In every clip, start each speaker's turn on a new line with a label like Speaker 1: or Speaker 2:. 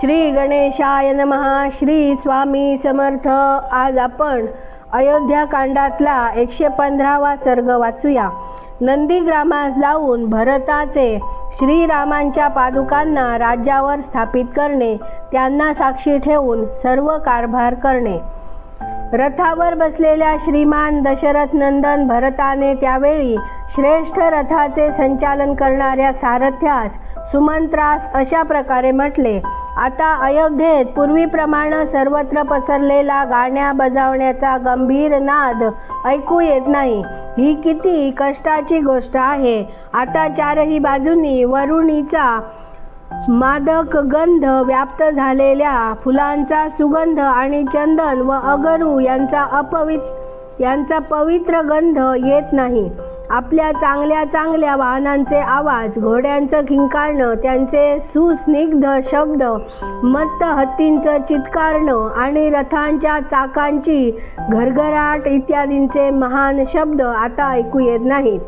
Speaker 1: श्री गणेशाय नमहा श्री स्वामी समर्थ. आज आपण अयोध्या कांडातला एकशे पंधरावा सर्ग वाचूया. नंदीग्रामास जाऊन भरताचे श्रीरामांच्या पादुकांना राज्यावर स्थापित करणे त्यांना साक्षी ठेवून सर्व कारभार करणे. रथावर बसलेल्या श्रीमान दशरथ नंदन भरताने त्यावेळी श्रेष्ठ रथाचे संचालन करणाऱ्या सारथ्यास सुमंत्रास अशा प्रकारे म्हटले आता अयोध्येत पूर्वीप्रमाणे सर्वत्र पसरलेला गाण्या बजावण्याचा गंभीर नाद ऐकू येत नाही. ही किती कष्टाची गोष्ट आहे. आता चारही बाजूंनी वरुणीचा मादक गंध व्याप्त झालेल्या फुलांचा सुगंध आणि चंदन व अगरू यांचा अपवित यांचा पवित्र गंध येत नाही. आपल्या चांगल्या चांगल्या वाहनांचे आवाज घोड्यांचं खिंकारणं त्यांचे सुस्निग्ध शब्द मत्त हत्तींचं चित्कारणं आणि रथांच्या चाकांची घरघराट इत्यादींचे महान शब्द आता ऐकू येत नाहीत.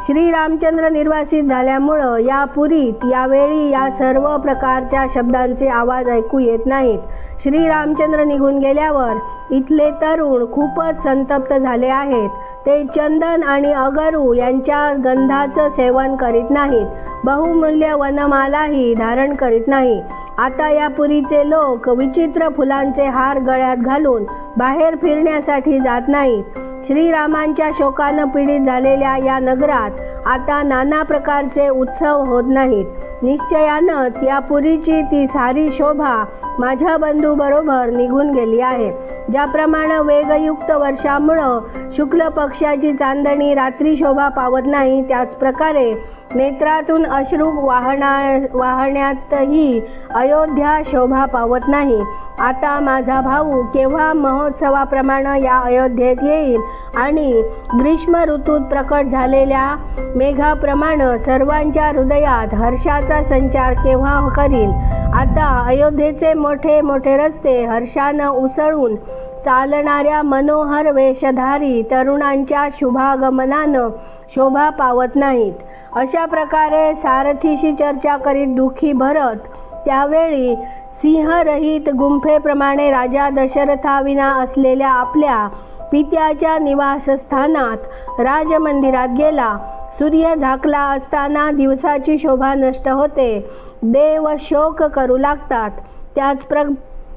Speaker 1: श्रीरामचंद्र निर्वासित झाल्यामुळं या पुरीत यावेळी या सर्व प्रकारच्या शब्दांचे आवाज ऐकू येत नाहीत. श्रीरामचंद्र निघून गेल्यावर इथले तरुण खूपच संतप्त झाले आहेत. ते चंदन आणि अगरू यांच्या गंधाचं सेवन करीत नाहीत. बहुमूल्य वनमालाही धारण करीत नाही. आता या पुरीचे लोक विचित्र फुलांचे हार गळ्यात घालून बाहेर फिरण्यासाठी जात नाहीत. श्रीरामांच्या शोकानं पीडित झालेल्या या नगरात आता नाना प्रकारचे उत्सव होत नाहीत. निश्चयानंच या पुरीची ती सारी शोभा माझ्या बंधूबरोबर निघून गेली आहे. ज्याप्रमाणे वेगयुक्त वर्षामुळं शुक्ल पक्षाची चांदणी रात्री शोभा पावत नाही त्याच प्रकारे नेत्रातून अश्रू वाहना वाहण्यातही अयोध्या शोभा पावत नाही. आता माझा भाऊ केव्हा महोत्सवाप्रमाणे या अयोध्येत येईल आणि ग्रीष्म ऋतूत प्रकट झालेल्या मेघाप्रमाणे सर्वांच्या हृदयात हर्षाचा संचार केव्हा करील आता अयोध्येचे मोठे मोठे रस्ते हर्षानं उसळून चालणाऱ्या मनोहर वेशधारी तरुणांच्या शुभागमनानं शोभा पावत नाहीत. अशा प्रकारे सारथीशी चर्चा करीत दुःखी भरत त्यावेळी सिंहरहित गुंफेप्रमाणे राजा दशरथाविना असलेल्या आपल्या पित्याच्या निवासस्थानात राजमंदिरात गेला. सूर्य झाकला असताना दिवसाची शोभा नष्ट होते. देव शोक करू लागतात. त्याच प्र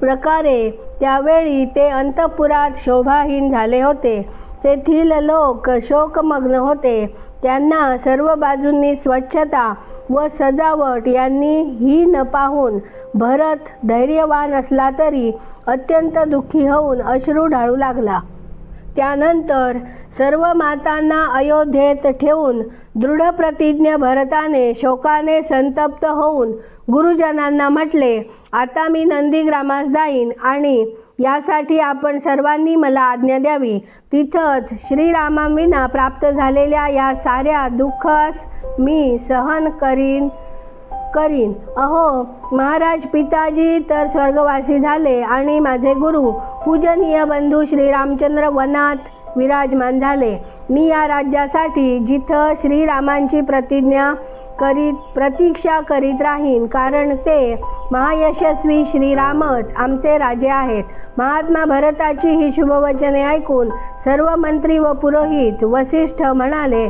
Speaker 1: प्रकारे त्यावेळी ते अंतपुरात शोभाहीन झाले होते. तेथील लोक शोकमग्न होते. त्यांना सर्व बाजूंनी स्वच्छता व सजावट यांनी ही न पाहून भरत धैर्यवान असला तरी अत्यंत दुःखी होऊन अश्रू ढाळू लागला. त्यानंतर सर्व मातांना अयोध्येत ठेवून दृढ प्रतिज्ञ भरताने शोकाने संतप्त होऊन गुरुजनांना म्हटले आता मी नंदीग्रामास जाईन आणि यासाठी आपण सर्वांनी मला आज्ञा द्यावी. तिथंच श्रीरामाविना प्राप्त झालेल्या या साऱ्या दुःखास मी सहन करीन. करीन. अहो महाराज पिताजी तर स्वर्गवासी झाले आणि माझे गुरु पूजनीय बंधू श्रीरामचंद्र वनात विराजमान झाले. मी या राज्यासाठी जिथं श्रीरामांची प्रतिज्ञा करीत प्रतीक्षा करीत राहीन कारण ते महायशस्वी श्रीरामच आमचे राजे आहेत. महात्मा भरताची ही शुभवचने ऐकून सर्व मंत्री व पुरोहित वसिष्ठ म्हणाले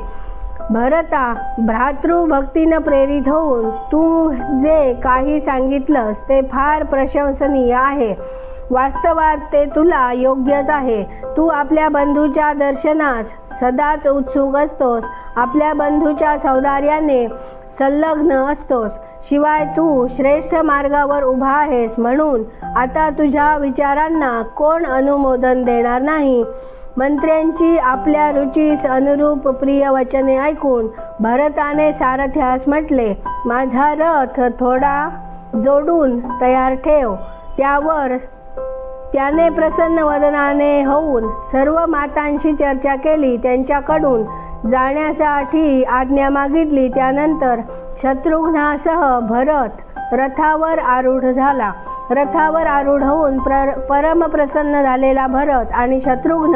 Speaker 1: भरता भ्रातृभक्तीनं प्रेरित होऊन तू जे काही सांगितलंस ते फार प्रशंसनीय आहे. वास्तवात ते तुला योग्यच आहे. तू आपल्या बंधूच्या दर्शनास सदाच उत्सुक असतोस. आपल्या बंधूच्या सौंदर्याने संलग्न असतोस. शिवाय तू श्रेष्ठ मार्गावर उभा आहेस म्हणून आता तुझ्या विचारांना कोण अनुमोदन देणार नाही? मंत्र्यांची आपल्या रुचीस अनुरूप प्रिय वचने ऐकून भरताने सारथ्यास म्हटले माझा रथ थोडा जोडून तयार ठेव. त्यावर त्याने प्रसन्न वदनाने होऊन सर्व मातांशी चर्चा केली. त्यांच्याकडून जाण्यासाठी आज्ञा मागितली. त्यानंतर शत्रुघ्नासह भरत रथावर आरूढ झाला. रथावर आरूढ होऊन प्र परमप्रसन्न झालेला भरत आणि शत्रुघ्न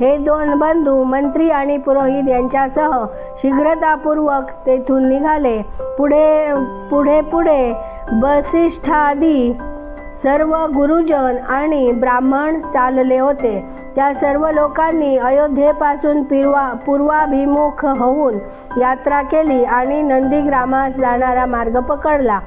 Speaker 1: हे दोन बंधू मंत्री आणि पुरोहित यांच्यासह शीघ्रतापूर्वक तेथून निघाले. पुढे पुढे पुढे वसिष्ठादी सर्व गुरुजन आणि ब्राह्मण चालले होते. त्या सर्व लोकांनी अयोध्येपासून पिरवा पूर्वाभिमुख होऊन यात्रा केली आणि नंदीग्रामास जाणारा मार्ग पकडला.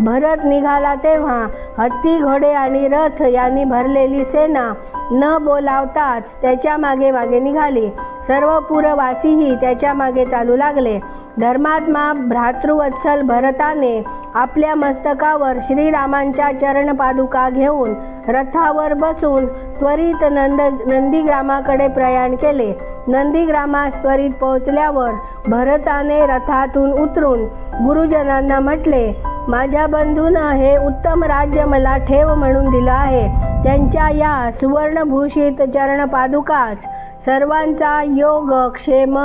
Speaker 1: भरत निघाला तेव्हा हत्ती घोडे आणि रथ यांनी भरलेली सेना न बोलावताच त्याच्यामागे मागे निघाली. सर्व पुरवासीही त्याच्यामागे चालू लागले. धर्मात्मा भ्रातृवत्सल भरताने आपल्या मस्तकावर श्रीरामांच्या चरणपादुका घेऊन रथावर बसून त्वरित नंद नंदीग्रामाकडे प्रयाण केले. नंदीग्रामास त्वरित पोहोचल्यावर भरताने रथातून उतरून गुरुजनांना म्हटले माझ्या बंधून हे उत्तम राज्य मला ठेव म्हणून दिलं आहे. त्यांच्या या सुवर्णभूषित चरणपादुकाच सर्वांचा योग क्षेम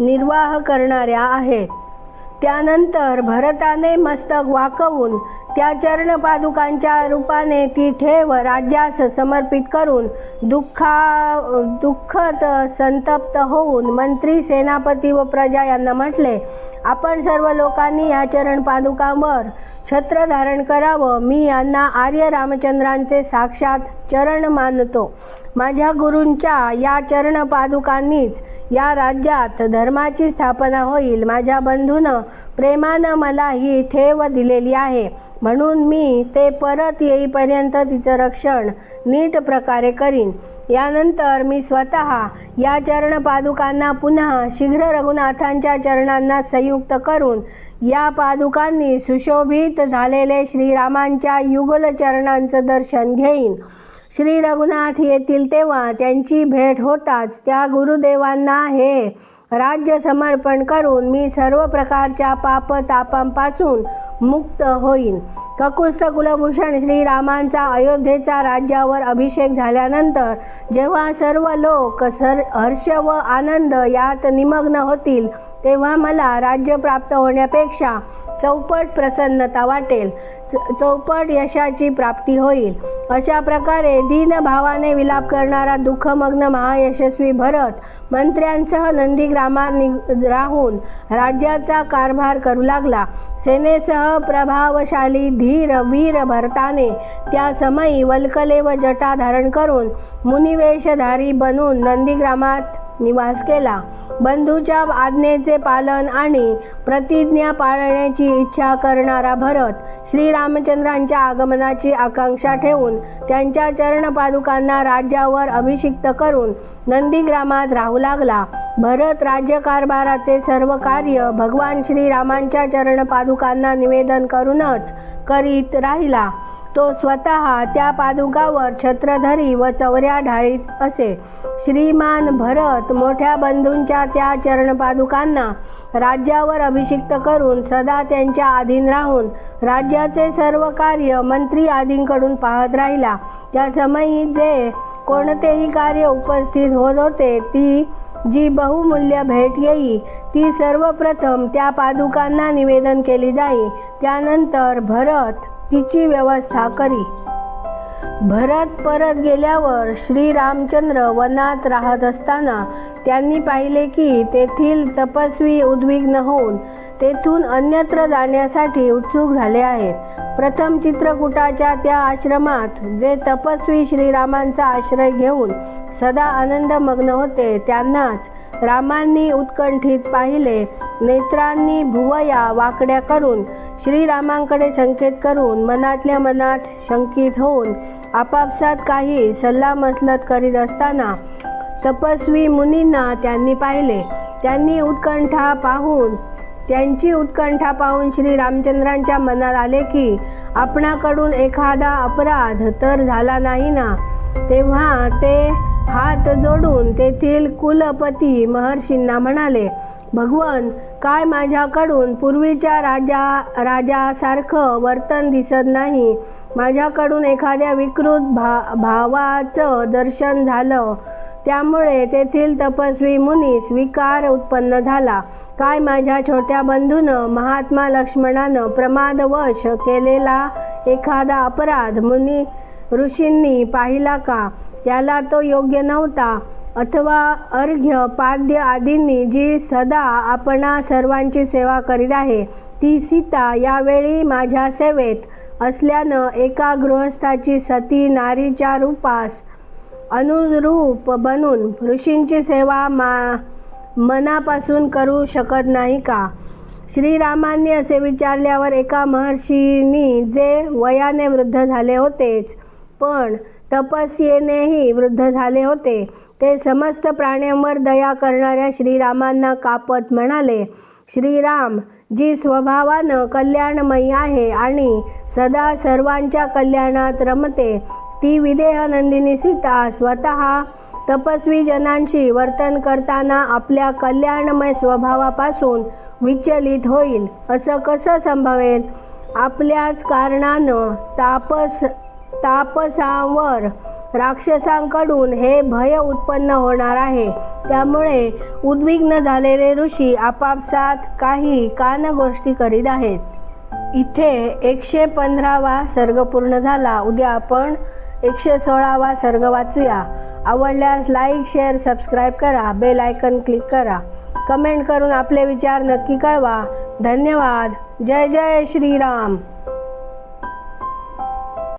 Speaker 1: निर्वाह करणाऱ्या आहेत. त्यानंतर भरताने मस्तक वाकवून त्या चरणपादुकांच्या रूपाने ती ठेव राज्यास समर्पित करून दुःखा दुःखत संतप्त होऊन मंत्री सेनापती व प्रजा यांना म्हटले आपण सर्व लोकांनी या चरणपादुकांवर छत्र धारण करावं. मी यांना आर्य रामचंद्रांचे साक्षात चरण मानतो. माझ्या गुरूंच्या या चरण पादुकांनीच या राज्यात धर्माची स्थापना होईल. माझ्या बंधूनं प्रेमानं मला ही ठेव दिलेली आहे. म्हणून मी ते परत येईपर्यंत तिचं रक्षण नीट प्रकारे करीन. यानंतर मी स्वतः या चरण पादुकांना पुन्हा शीघ्र रघुनाथांच्या चरणांना संयुक्त करून या पादुकांनी सुशोभित झालेले श्रीरामांच्या युगल चरणांचं दर्शन घेईन. श्री रघुनाथ येतील तेव्हा त्यांची भेट होताच त्या गुरुदेवांना हे राज्य समर्पण करून मी सर्व प्रकारच्या पापतापांपासून मुक्त होईन. ककुस्त कुलभूषण श्रीरामांचा अयोध्येचा राज्यावर अभिषेक झाल्यानंतर जेव्हा सर्व लोक सर हर्ष व आनंद यात निमग्न होतील तेव्हा मला राज्य प्राप्त होण्यापेक्षा चौपट प्रसन्नता वाटेल. च- चौपट यशाची प्राप्ती होईल. अशा प्रकारे दीनभावाने विलाप करणारा दुःखमग्न महायशस्वी भरत मंत्र्यांसह नंदीग्रामात नि राहून राज्याचा कारभार करू लागला. सेनेसह प्रभावशाली धीर वीर भरताने त्या समयी वल्कले व जटा धारण करून मुनिवेशधारी बनून नंदीग्रामात निवास केला. बंधूच्या आज्ञेचे पालन आणि प्रतिज्ञा पाळण्याची इच्छा करणारा भरत श्रीरामचंद्रांच्या आगमनाची आकांक्षा ठेवून त्यांच्या चरणपादुकांना राज्यावर अभिषिक्त करून नंदीग्रामात राहू लागला. भरत राज्यकारभाराचे सर्व कार्य भगवान श्रीरामांच्या चरणपादुकांना निवेदन करूनच करीत राहिला. तो स्वतः त्या पादुकावर छत्रधरी व चौऱ्या ढाळीत असे. श्रीमान भरत मोठ्या बंधूंच्या त्या चरणपादुकांना राज्यावर अभिषिक्त करून सदा त्यांच्या अधीन राहून राज्याचे सर्व कार्य मंत्री आदींकडून पाहत राहिला. त्या समयी जे कोणतेही कार्य उपस्थित होत होते ती जी बहुमूल्य भेट येई ती सर्वप्रथम त्या पादुकांना निवेदन केली जाई. त्यानंतर भरत तिची व्यवस्था करी. भरत परत गेल्यावर श्रीरामचंद्र वनात राहत असताना त्यांनी पाहिले की तेथील तपस्वी उद्विग्न होऊन तेथून अन्यत्र जाण्यासाठी उत्सुक झाले आहेत. प्रथम चित्रकूटाच्या त्या आश्रमात जे तपस्वी श्रीरामांचा आश्रय घेऊन सदा आनंदमग्न होते त्यांनाच रामांनी उत्कंठित पाहिले. नेत्रांनी भुवया वाकड्या करून श्रीरामांकडे संकेत करून मनातल्या मनात शंकित होऊन आपापसात काही सल्लामसलत करीत असताना तपस्वी मुनींना त्यांनी पाहिले. त्यांनी उत्कंठा पाहून त्यांची उत्कंठा पाहून श्री रामचंद्रांच्या मनात आले की आपणाकडून एखादा अपराध तर झाला नाही ना? तेव्हा ते हात जोडून तेथील कुलपती महर्षींना म्हणाले भगवन काय माझ्याकडून पूर्वीच्या राजा राजासारखं वर्तन दिसत नाही? माझ्याकडून एखाद्या विकृत भा भावाचं दर्शन झालं. त्यामुळे तेथील तपस्वी मुनीस विकार उत्पन्न झाला. काय माझ्या छोट्या बंधूनं महात्मा लक्ष्मणानं प्रमादवश केलेला एखादा अपराध मुनी ऋषींनी पाहिला का? त्याला तो योग्य नव्हता. अथवा अर्घ्य पाद्य आदींनी जी सदा आपणा सर्वांची सेवा करीत आहे ती सीता यावेळी माझ्या सेवेत असल्यानं एका गृहस्थाची सती नारीच्या रूपास अनुरूप बनून ऋषींची सेवा मा मनापासून करू शकत नाही का? श्रीरामांनी असे विचारल्यावर एका महर्षींनी जे वयाने वृद्ध झाले होतेच पण तपस्येनेही वृद्ध झाले होते. ते समस्त प्राण्यांवर दया करणाऱ्या श्रीरामांना कापत म्हणाले श्रीराम जी स्वभावानं कल्याणमयी आहे आणि सदा सर्वांच्या कल्याणात रमते ती विदेहनंदिनी सीता स्वतः तपस्वी जनांशी वर्तन करताना आपल्या कल्याणमय स्वभावापासून विचलित होईल. असं कसं संभवेल? आपल्याच कारणानं तापस तापसावर राक्षसांकडून हे भय उत्पन्न होणार आहे. त्यामुळे उद्विग्न झालेले ऋषी आपापसात काही कानगोष्टी करीत आहेत. इथे एकशे पंधरावा सर्ग पूर्ण झाला. उद्या आपण एकशे सोळावा सर्ग वाचूया. आवडल्यास लाईक शेअर सबस्क्राईब करा. बेल आयकन क्लिक करा. कमेंट करून आपले विचार नक्की कळवा. धन्यवाद. जय जय श्रीराम.